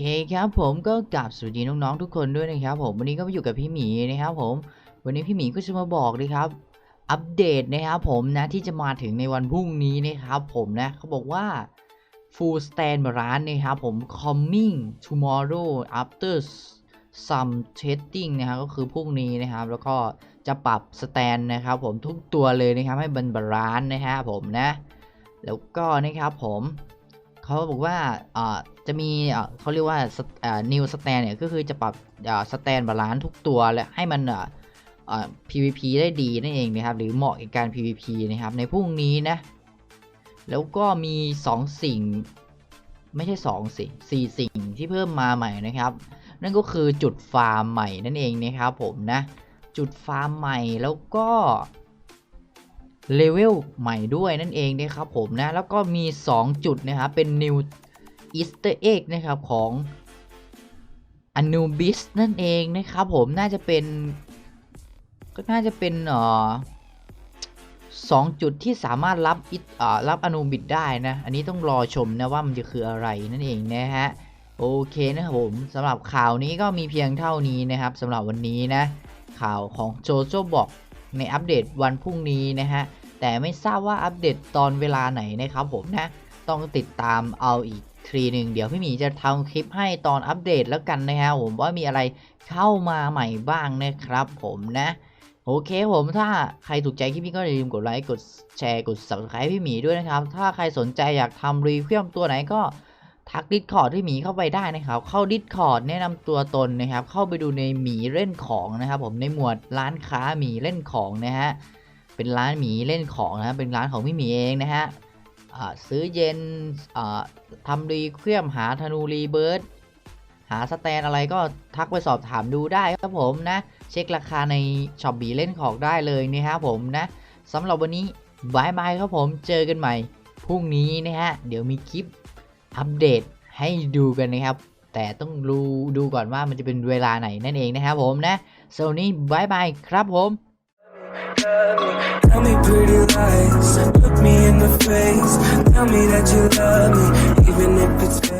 คครับผมก็กราบสวัสดีน้องๆทุกคนด้วยนะครับผมวันนี้ก็มาอยู่กับพี่หมีนะครับผมวันนี้พี่หมีก็จะมาบอกเลยครับ อัปเดตนะครับผมนะที่จะมาถึงในวันพรุ่งนี้นะครับผมนะเขาบอกว่า full stand ร้านนะครับผม coming tomorrow after some testing นะครับก็คือพรุ่งนี้นะครับ แล้วก็จะปรับสแตนนะครับผมทุกตัวเลยนะครับให้มันบาลานนะครับผมนะ แล้วก็นะครับผม เขาบอกว่าอ่าจะมีเขาเรียกว่าอ่า new stand เนี่ยก็คือจะปรับอ่า stand บาลานซ์ทุกตัวและให้มันอ่าอ่า PVP ได้ดีนั่นเองนะครับ หรือเหมาะกับการ PVP นะครับ ในพรุ่งนี้นะ แล้วก็มี 2 สิ่งไม่ใช่ 2 สิสี่สิ่งที่เพิ่มมาใหม่นะครับ นั่นก็คือจุดฟาร์มใหม่นั่นเองนะครับผมนะ จุดฟาร์มใหม่แล้วก็ เลเวลใหม่ด้วยนั่นเองนะครับผมนะ แล้วก็มี 2 จุดนะครับเป็น New Easter Egg นะครับของ Anubis นั่นเองนะครับผมน่าจะเป็น ก็น่าจะเป็นเอ่อสองจุดที่สามารถรับอิอ่ารับอนูบิดได้นะ อันนี้ต้องรอชมนะว่ามันจะคืออะไรนั่นเองนะฮะ โอเคนะครับผมสำหรับข่าวนี้ก็มีเพียงเท่านี้นะครับสำหรับวันนี้นะ ข่าวของโจโจบอก ในอัปเดตวันพรุ่งนี้นะฮะ แต่ไม่ทราบว่าอัปเดตตอนเวลาไหนนะครับผมนะ ต้องติดตามเอาอีกทีหนึ่งเดี๋ยวพี่หมีจะทำคลิปให้ตอนอัปเดตแล้วกันนะฮะผมว่ามีอะไรเข้ามาใหม่บ้างนะครับผมนะโอเคผมถ้าใครถูกใจคลิปนี้ก็อย่าลืมกดไลค์กดแชร์กด subscribe พี่หมีด้วยนะครับ ถ้าใครสนใจอยากทำรีวิวตัวไหนก็ ทักดิสคอร์ดที่หมีเข้าไปได้นะครับ เข้าดิสคอร์ดแนะนำตัวตนนะครับ เข้าไปดูในหมีเล่นของนะครับ ผมในหมวดร้านค้าหมีเล่นของนะฮะเป็นร้านหมีเล่นของนะเป็นร้านของพี่หมีเองนะฮะซื้อเย็นอ่าทำรีเคลียมหาธนูรีเบิร์ดหาสแตนอะไรก็ทักไปสอบถามดูได้ครับผมนะ เช็คราคาในช็อปบีเล่นของได้เลยนะครับผมนะสำหรับวันนี้บายบายครับผมเจอกันใหม่พรุ่งนี้นะฮะเดี๋ยวมีคลิป อัปเดตให้ดูกันนะครับ แต่ต้องดูดูก่อนว่ามันจะเป็นเวลาไหนนั่นเองนะครับผมนะสำหรับวันนี้บายบายครับผม Tell me pretty lies, look me in the face. Tell me that you love me, even if it's fake.